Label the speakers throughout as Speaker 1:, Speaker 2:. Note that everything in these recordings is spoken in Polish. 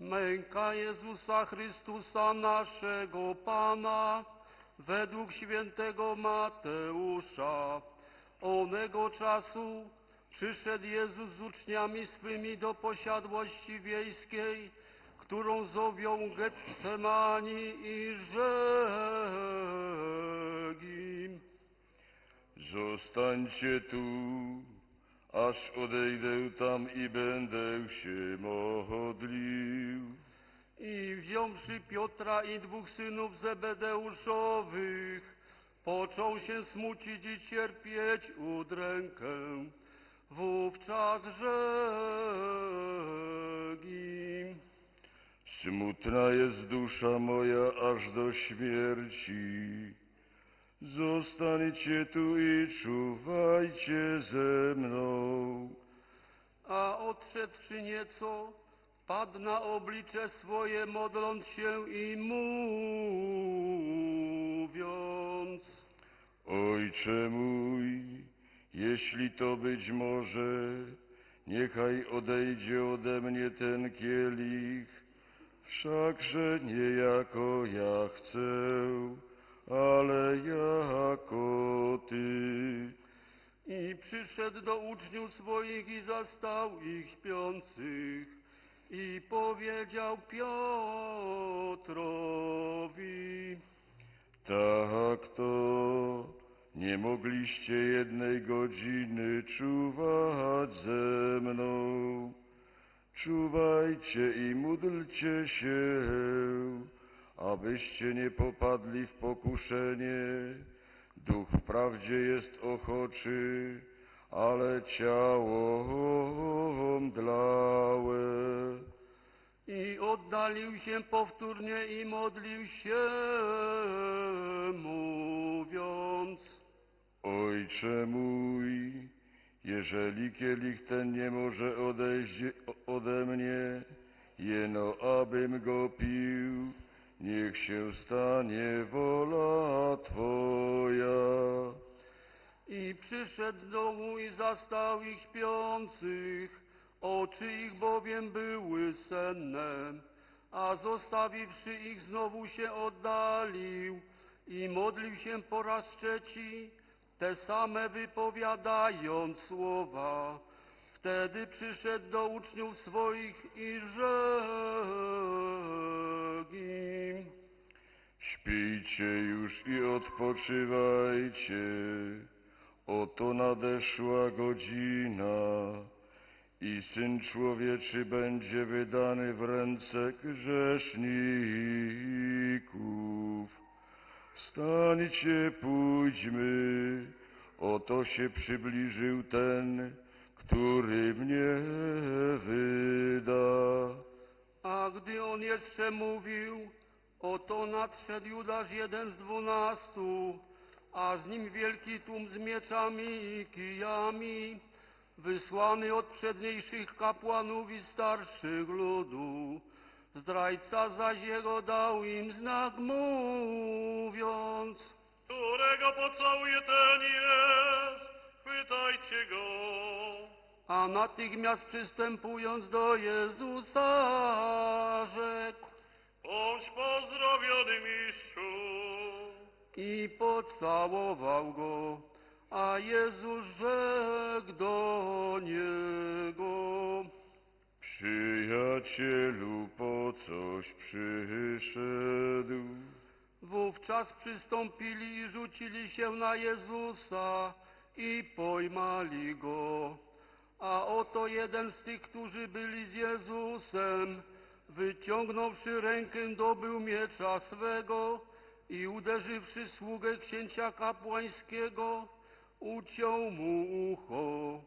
Speaker 1: Męka Jezusa Chrystusa naszego Pana, według świętego Mateusza. Onego czasu przyszedł Jezus z uczniami swymi do posiadłości wiejskiej, którą zowią Getsemani i rzekł.
Speaker 2: Zostańcie tu, aż odejdę tam i będę się modlił.
Speaker 1: I wziąwszy Piotra i dwóch synów Zebedeuszowych, począł się smucić i cierpieć udrękę. Wówczas rzekł im,
Speaker 2: Smutna jest dusza moja aż do śmierci. Zostańcie tu i czuwajcie ze mną.
Speaker 1: a odszedłszy nieco, padł na oblicze swoje, modląc się i mówiąc.
Speaker 2: Ojcze mój, jeśli to być może, niechaj odejdzie ode mnie ten kielich, wszakże nie jako ja chcę, ale jako Ty.
Speaker 1: I przyszedł do uczniów swoich i zastał ich śpiących i powiedział Piotrowi,
Speaker 2: Tak to nie mogliście jednej godziny czuwać ze mną. Czuwajcie i módlcie się, abyście nie popadli w pokuszenie. Duch wprawdzie jest ochoczy, ale ciało mdlałe.
Speaker 1: i oddalił się powtórnie i modlił się, mówiąc.
Speaker 2: Ojcze mój, jeżeli kielich ten nie może odejść ode mnie, jeno abym go pił, niech się stanie wola Twoja.
Speaker 1: I przyszedł do i zastał ich śpiących, oczy ich bowiem były senne, a zostawiwszy ich znowu się oddalił i modlił się po raz trzeci, te same wypowiadając słowa. Wtedy przyszedł do uczniów swoich i rzekł
Speaker 2: Śpijcie już i odpoczywajcie, oto nadeszła godzina i Syn Człowieczy będzie wydany w ręce grzeszników. Wstańcie, pójdźmy, oto się przybliżył ten, który mnie wyda.
Speaker 1: A gdy on jeszcze mówił, oto nadszedł Judasz jeden z dwunastu, a z nim wielki tłum z mieczami i kijami, wysłany od przedniejszych kapłanów i starszych ludu. Zdrajca zaś jego dał im znak mówiąc,
Speaker 3: Którego pocałuje ten jest? Pytajcie go.
Speaker 1: a natychmiast przystępując do Jezusa rzekł
Speaker 3: Bądź pozdrowiony, mistrzu.
Speaker 1: i pocałował go, a Jezus rzekł do niego.
Speaker 2: Przyjacielu, po coś przyszedł?
Speaker 1: Wówczas przystąpili i rzucili się na Jezusa i pojmali go. A oto jeden z tych, którzy byli z Jezusem, wyciągnąwszy rękę, dobył miecza swego i uderzywszy sługę księcia kapłańskiego, uciął mu ucho.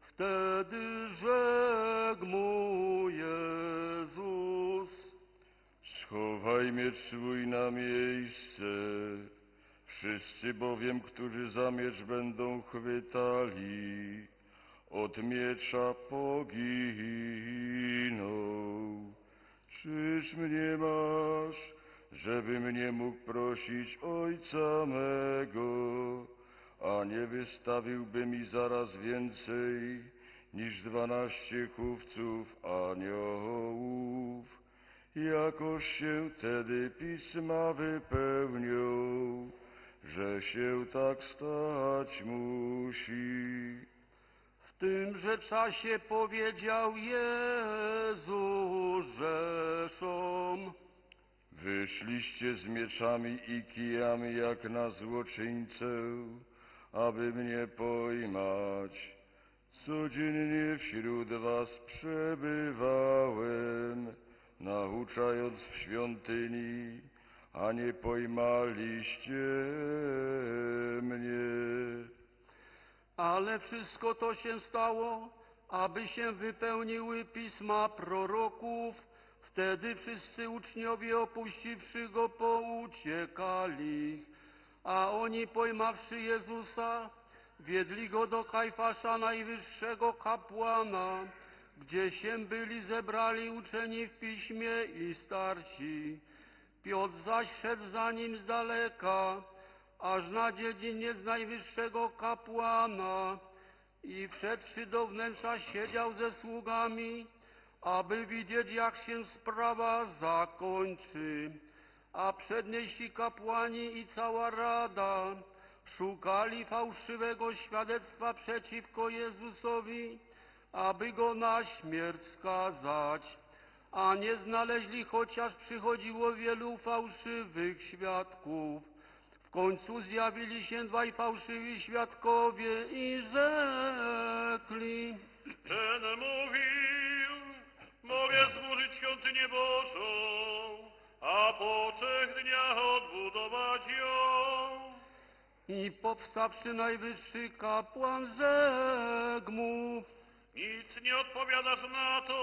Speaker 1: Wtedy rzekł mu Jezus.
Speaker 2: Schowaj miecz swój na miejsce. Wszyscy bowiem, którzy za miecz będą chwytali, od miecza poginą. Czyż mnie masz, żebym nie mógł prosić Ojca mego, a nie wystawiłby mi zaraz więcej niż dwanaście chówców aniołów. jakoż się tedy pisma wypełnią, że się tak stać musi.
Speaker 1: Tymże czasie powiedział Jezus Rzeszom.
Speaker 2: Wyszliście z mieczami i kijami jak na złoczyńcę, aby mnie pojmać. Codziennie wśród was przebywałem, nauczając w świątyni, a nie pojmaliście mnie.
Speaker 1: Ale wszystko to się stało, aby się wypełniły pisma proroków. Wtedy wszyscy uczniowie opuściwszy go pouciekali. A oni pojmawszy Jezusa, wiedli go do Kajfasza, najwyższego kapłana, gdzie się byli zebrali uczeni w piśmie i starsi. Piotr zaś szedł za nim z daleka, aż na dziedziniec najwyższego kapłana i wszedłszy do wnętrza siedział ze sługami, aby widzieć, jak się sprawa zakończy. A przedniejsi kapłani i cała rada szukali fałszywego świadectwa przeciwko Jezusowi, aby go na śmierć skazać, a nie znaleźli, chociaż przychodziło wielu fałszywych świadków. W końcu zjawili się dwaj fałszywi świadkowie i rzekli,
Speaker 3: Ten mówił, mogę zburzyć świątynię Bożą, a po trzech dniach odbudować ją.
Speaker 1: i powstawszy najwyższy kapłan rzekł mu,
Speaker 3: Nic nie odpowiadasz na to,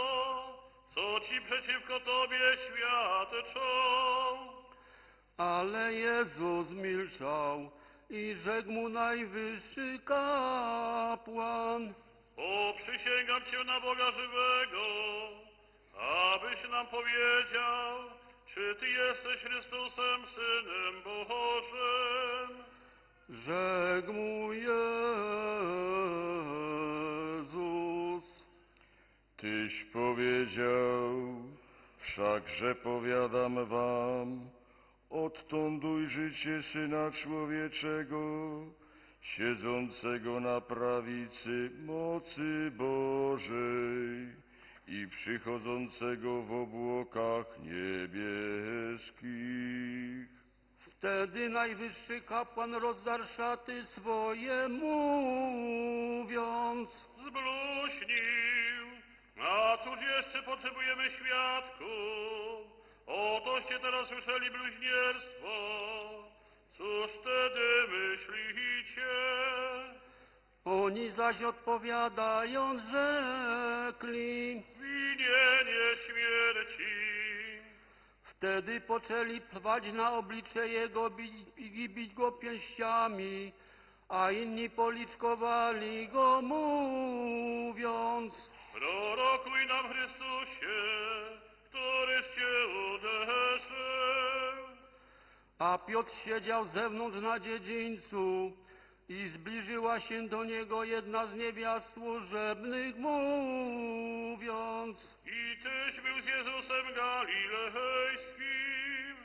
Speaker 3: co ci przeciwko tobie świadczą.
Speaker 1: Ale Jezus milczał i rzekł mu najwyższy kapłan.
Speaker 3: O, przysięgam cię na Boga żywego, abyś nam powiedział, czy ty jesteś Chrystusem, Synem Bożym.
Speaker 1: Rzekł mu Jezus,
Speaker 2: Tyś powiedział, wszakże powiadam wam, odtąd ujrzycie Syna Człowieczego, siedzącego na prawicy mocy Bożej i przychodzącego w obłokach niebieskich.
Speaker 1: Wtedy najwyższy kapłan rozdarł szaty swoje, mówiąc,
Speaker 3: Zbluźnił, a cóż jeszcze potrzebujemy świadków? Otoście teraz słyszeli bluźnierstwo. Cóż wtedy myślicie?
Speaker 1: oni zaś odpowiadając rzekli.
Speaker 3: Winienie śmierci.
Speaker 1: Wtedy poczęli plwać na oblicze jego i bić go pięściami, a inni policzkowali go, mówiąc,
Speaker 3: Prorokuj nam Chrystusie,
Speaker 1: Piotr siedział zewnątrz na dziedzińcu i zbliżyła się do niego jedna z niewiast służebnych, mówiąc,
Speaker 3: I tyś był z Jezusem Galilejskim.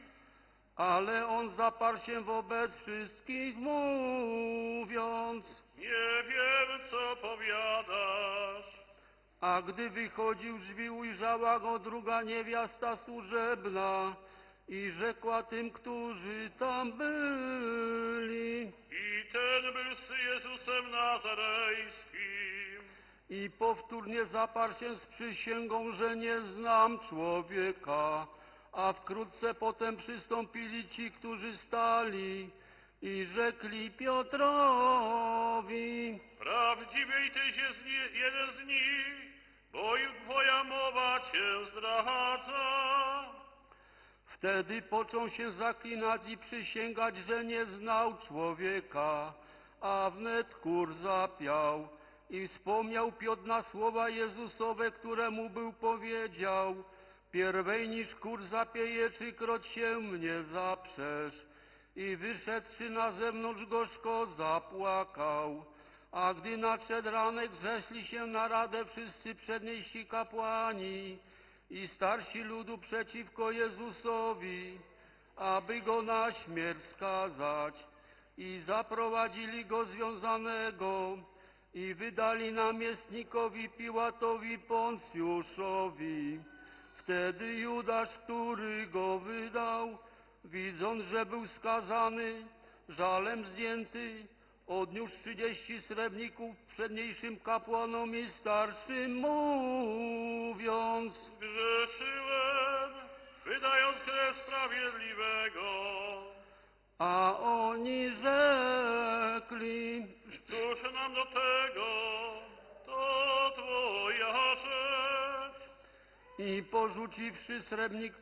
Speaker 1: ale on zaparł się wobec wszystkich, mówiąc,
Speaker 3: Nie wiem, co powiadasz.
Speaker 1: A gdy wychodził drzwi, ujrzała go druga niewiasta służebna i rzekła tym, którzy tam byli.
Speaker 3: I ten był z Jezusem Nazarejskim.
Speaker 1: I powtórnie zaparł się z przysięgą, że nie znam człowieka. A wkrótce potem przystąpili ci, którzy stali i rzekli Piotrowi.
Speaker 3: Prawdziwie i tyś jest nie, jeden z nich, bo i twoja mowa cię zdradza.
Speaker 1: Wtedy począł się zaklinać i przysięgać, że nie znał człowieka, a wnet kur zapiał i wspomniał Piotr na słowa Jezusowe, które mu był powiedział, pierwej niż kur zapieje, trzykroć się mnie zaprzesz. I wyszedłszy na zewnątrz gorzko zapłakał. A gdy nadszedł ranek, zeszli się na radę wszyscy przedniejsi kapłani i starsi ludu przeciwko Jezusowi, aby go na śmierć skazać. I zaprowadzili go związanego i wydali namiestnikowi Piłatowi Poncjuszowi. Wtedy Judasz, który go wydał, widząc, że był skazany, żalem zdjęty, odniósł trzydzieści srebrników przedniejszym kapłanom i starszym, mówiąc,
Speaker 3: Grzeszyłem, wydając krew sprawiedliwego.
Speaker 1: a oni rzekli,
Speaker 3: Cóż nam do tego? To Twoja rzecz.
Speaker 1: i porzuciwszy srebrnik,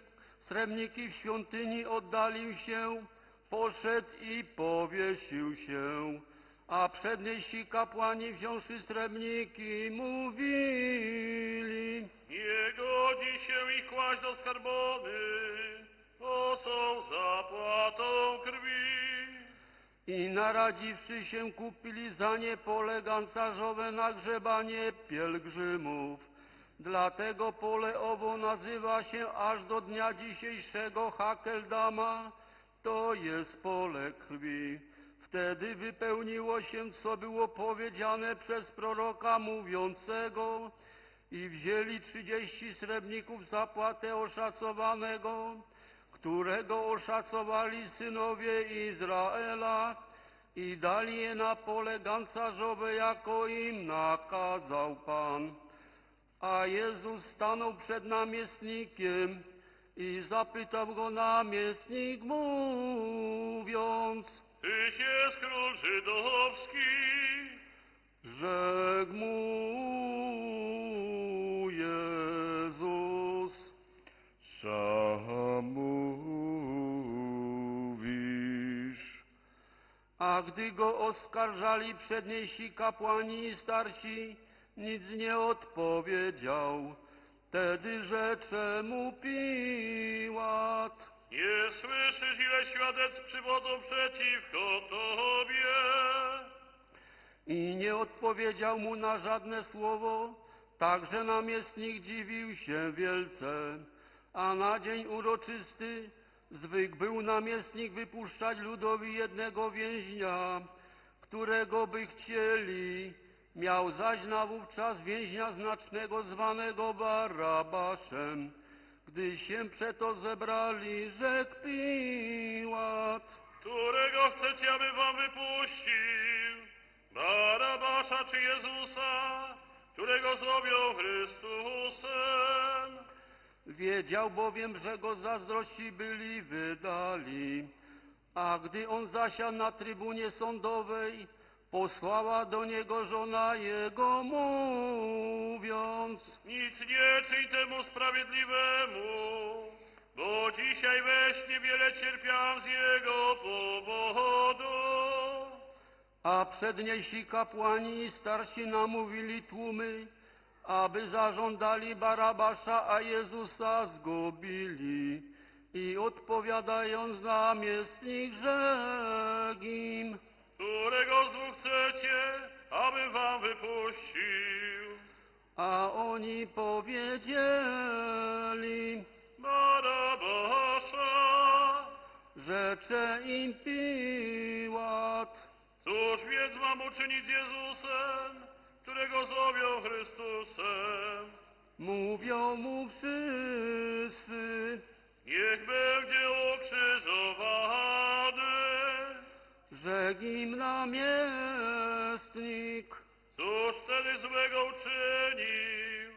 Speaker 1: srebrniki w świątyni, oddalił się, poszedł i powiesił się. A przedniejsi kapłani wziąwszy srebrniki, mówili,
Speaker 3: Nie godzi się ich kłaść do skarbony, bo są zapłatą krwi.
Speaker 1: I naradziwszy się, kupili za nie pole gancarzowe na grzebanie pielgrzymów. Dlatego pole owo nazywa się aż do dnia dzisiejszego Hakeldama, to jest pole krwi. Wtedy wypełniło się, co było powiedziane przez proroka mówiącego i wzięli trzydzieści srebrników zapłatę oszacowanego, którego oszacowali synowie Izraela i dali je na pole gancarzowe, jako im nakazał Pan. A Jezus stanął przed namiestnikiem i zapytał go namiestnik, mówiąc,
Speaker 3: Tyś jest król żydowski.
Speaker 1: rzekł mu Jezus.
Speaker 2: Sam mówisz.
Speaker 1: A gdy go oskarżali przedniejsi kapłani i starsi, nic nie odpowiedział. Wtedy rzecze mu Piłat.
Speaker 3: Nie słyszysz, ile świadectw przywodzą przeciwko Tobie?
Speaker 1: I nie odpowiedział mu na żadne słowo, także namiestnik dziwił się wielce. A na dzień uroczysty zwykł był namiestnik wypuszczać ludowi jednego więźnia, którego by chcieli. Miał zaś nawówczas więźnia znacznego zwanego Barabaszem. Gdy się przeto zebrali, rzekł Piłat.
Speaker 3: Którego chcecie, aby wam wypuścił? Barabasza czy Jezusa, którego zrobią Chrystusem?
Speaker 1: Wiedział bowiem, że go zazdrości byli wydali. A gdy on zasiadł na trybunie sądowej, posłała do niego żona jego, mówiąc,
Speaker 3: Nic nie czyń temu sprawiedliwemu, bo dzisiaj we śnie wiele cierpiałam z jego powodu.
Speaker 1: a przedniejsi kapłani i starsi namówili tłumy, aby zażądali Barabasza, a Jezusa zgubili. I odpowiadając namiestnik rzekł im,
Speaker 3: Którego z dwóch chcecie, aby wam wypuścił?
Speaker 1: a oni powiedzieli,
Speaker 3: Barabasza.
Speaker 1: rzecze im Piłat.
Speaker 3: Cóż więc mam uczynić z Jezusem, którego zowią Chrystusem?
Speaker 1: Mówią mu wszyscy,
Speaker 3: Niech będzie ukrzyżowany.
Speaker 1: Rzekł im namiestnik.
Speaker 3: Cóż wtedy złego uczynił?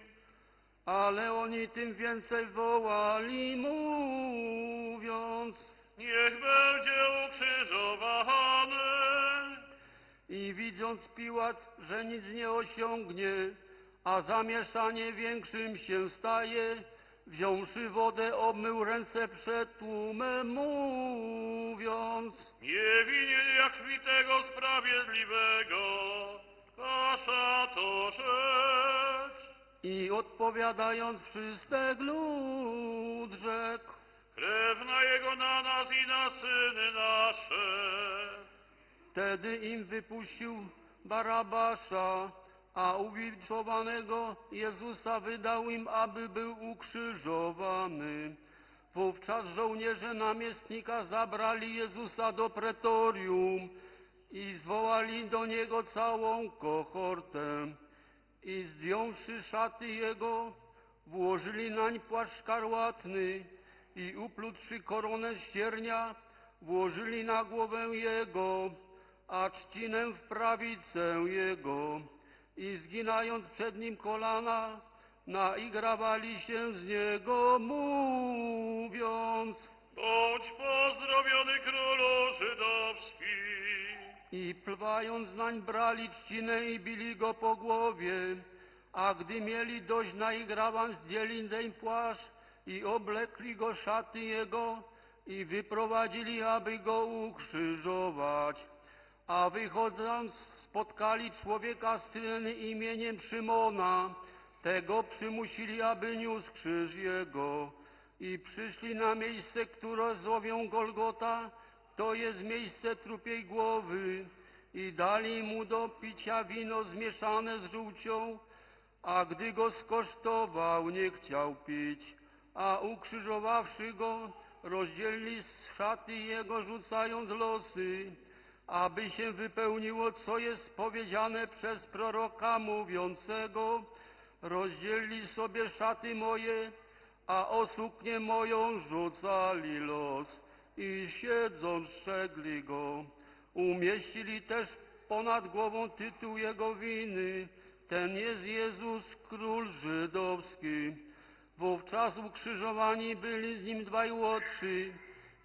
Speaker 1: Ale oni tym więcej wołali, mówiąc,
Speaker 3: Niech będzie ukrzyżowany.
Speaker 1: i widząc Piłat, że nic nie osiągnie, a zamieszanie większym się staje, wziąwszy wodę, obmył ręce przed tłumem, mówiąc,
Speaker 3: Nie winien jak krwi tego sprawiedliwego. Wasza to rzecz.
Speaker 1: i odpowiadając wszystek lud rzekł,
Speaker 3: Krew na jego na nas i na syny nasze.
Speaker 1: Wtedy im wypuścił Barabasza, a uwiczowanego Jezusa wydał im, aby był ukrzyżowany. Wówczas żołnierze namiestnika zabrali Jezusa do pretorium i zwołali do niego całą kohortę. I zdjąwszy szaty jego, włożyli nań płaszcz szkarłatny i uplutszy koronę ściernia, włożyli na głowę jego, a trzcinę w prawicę jego. I zginając przed nim kolana, naigrawali się z niego, mówiąc
Speaker 3: Bądź pozdrowiony królu żydowski.
Speaker 1: i plwając nań brali trzcinę i bili go po głowie, a gdy mieli dość naigrawan, zdjęli zeń płaszcz i oblekli go szaty jego i wyprowadzili, aby go ukrzyżować. A wychodząc spotkali człowieka z Cyreny imieniem Szymona, tego przymusili, aby niósł krzyż jego. I przyszli na miejsce, które złowią Golgota, to jest miejsce trupiej głowy. I dali mu do picia wino zmieszane z żółcią, a gdy go skosztował, nie chciał pić, a ukrzyżowawszy go, rozdzielili z szaty jego, rzucając losy, aby się wypełniło, co jest powiedziane przez proroka mówiącego, rozdzielili sobie szaty moje, a o suknię moją rzucali los i siedząc strzegli go. Umieścili też ponad głową tytuł jego winy. Ten jest Jezus, król żydowski. Wówczas ukrzyżowani byli z nim dwaj łotrzy,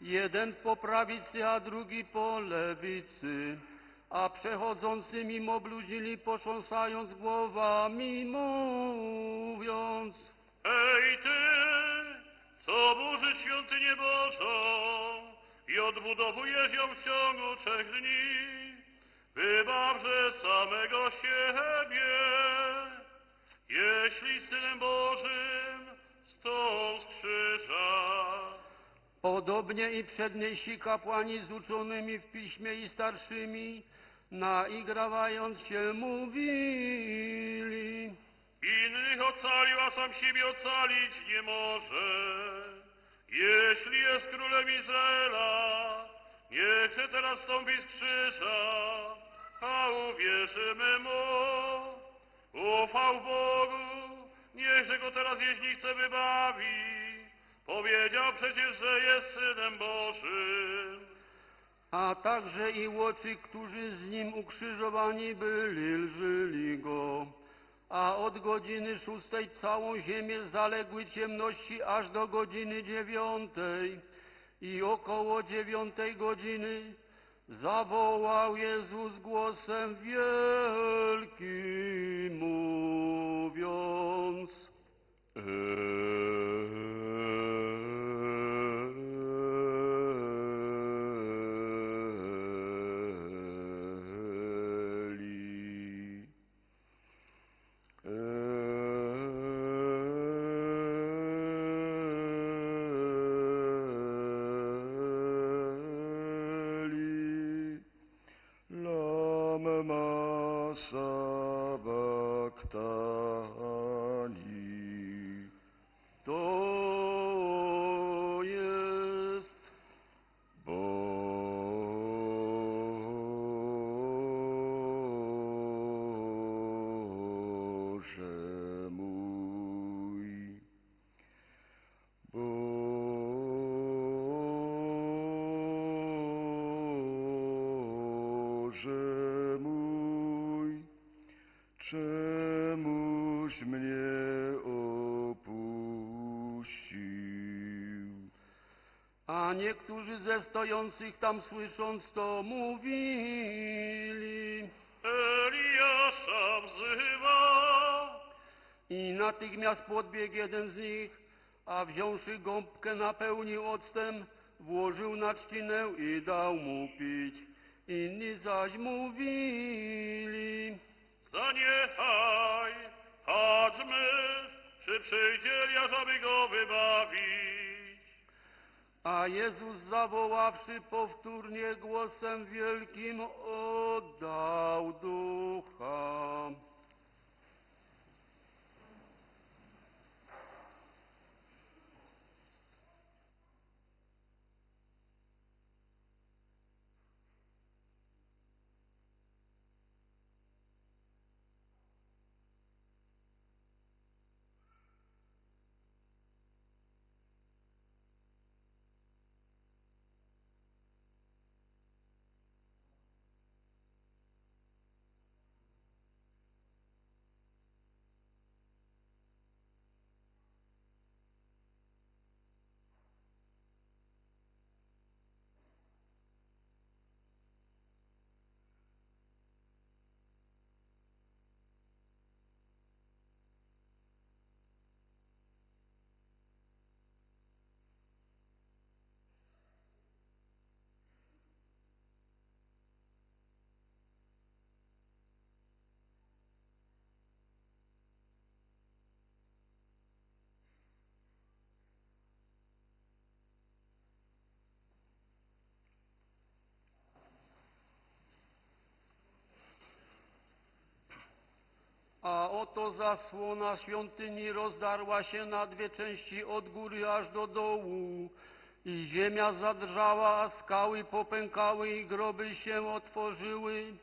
Speaker 1: jeden po prawicy, a drugi po lewicy. A przechodzący mimo bluźnili, potrząsając głowami, mówiąc...
Speaker 3: Ej ty, co burzysz świątynię Bożą i odbudowujesz ją w ciągu trzech dni, wybawże samego siebie, jeśli Synem Bożym stąd z krzyża.
Speaker 1: Podobnie i przedniejsi kapłani z uczonymi w piśmie i starszymi, naigrawając się, mówili.
Speaker 3: Innych ocalił, a sam siebie ocalić nie może. Jeśli jest królem Izraela, niechże teraz stąpi z krzyża, a uwierzymy mu. Ufał Bogu, niechże go teraz, jeśli chce, wybawi. Powiedział przecież, że jest Synem Bożym.
Speaker 1: A także i łoczy, którzy z nim ukrzyżowani byli, lżyli go. A od godziny szóstej całą ziemię zaległy ciemności aż do godziny dziewiątej. I około dziewiątej godziny zawołał Jezus głosem wielkim, mówiąc.
Speaker 2: Eli.
Speaker 1: Oh. Niektórzy ze stojących tam słysząc to mówili.
Speaker 3: Eliasza wzywa.
Speaker 1: I natychmiast podbiegł jeden z nich, a wziąwszy gąbkę napełnił octem, włożył na trzcinę i dał mu pić. Inni zaś mówili.
Speaker 3: Zaniechaj, patrzmy, czy przyjdzie Eliasz, aby go wybawić.
Speaker 1: A Jezus zawoławszy powtórnie głosem wielkim, oddał ducha. A oto zasłona świątyni rozdarła się na dwie części od góry aż do dołu. I ziemia zadrżała, a skały popękały i groby się otworzyły.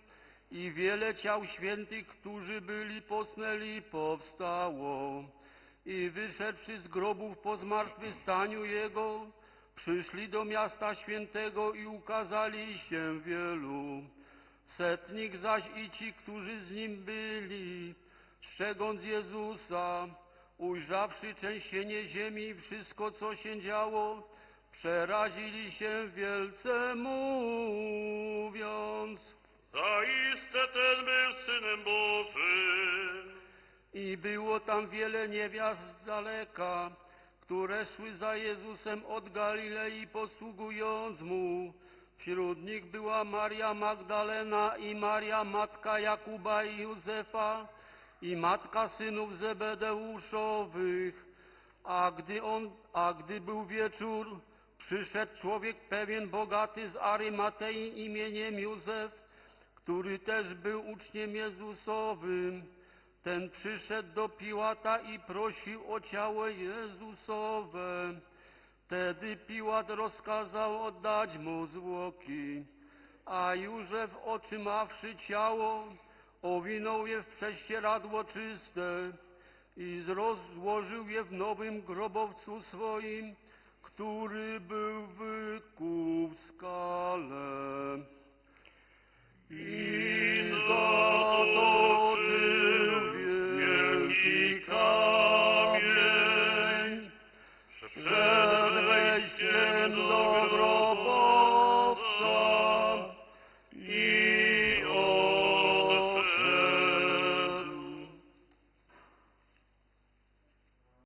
Speaker 1: I wiele ciał świętych, którzy byli posnęli, powstało. I wyszedłszy z grobów po zmartwychwstaniu Jego, przyszli do miasta świętego i ukazali się wielu. Setnik zaś i ci, którzy z nim byli, strzegąc Jezusa, ujrzawszy trzęsienie ziemi i wszystko, co się działo, przerazili się wielce, mówiąc.
Speaker 3: Zaiste ten był Synem Bożym.
Speaker 1: I było tam wiele niewiast z daleka, które szły za Jezusem od Galilei posługując Mu. Wśród nich była Maria Magdalena i Maria matka Jakuba i Józefa i matka synów Zebedeuszowych. A gdy, on, a gdy był wieczór, przyszedł człowiek pewien bogaty z Arymatei imieniem Józef, który też był uczniem Jezusowym. Ten przyszedł do Piłata i prosił o ciało Jezusowe. Wtedy Piłat rozkazał oddać mu zwłoki, a Józef otrzymawszy ciało, owinął je w prześcieradło czyste i rozłożył je w nowym grobowcu swoim, który był wykuł w skale. I zatoczył wielki kanał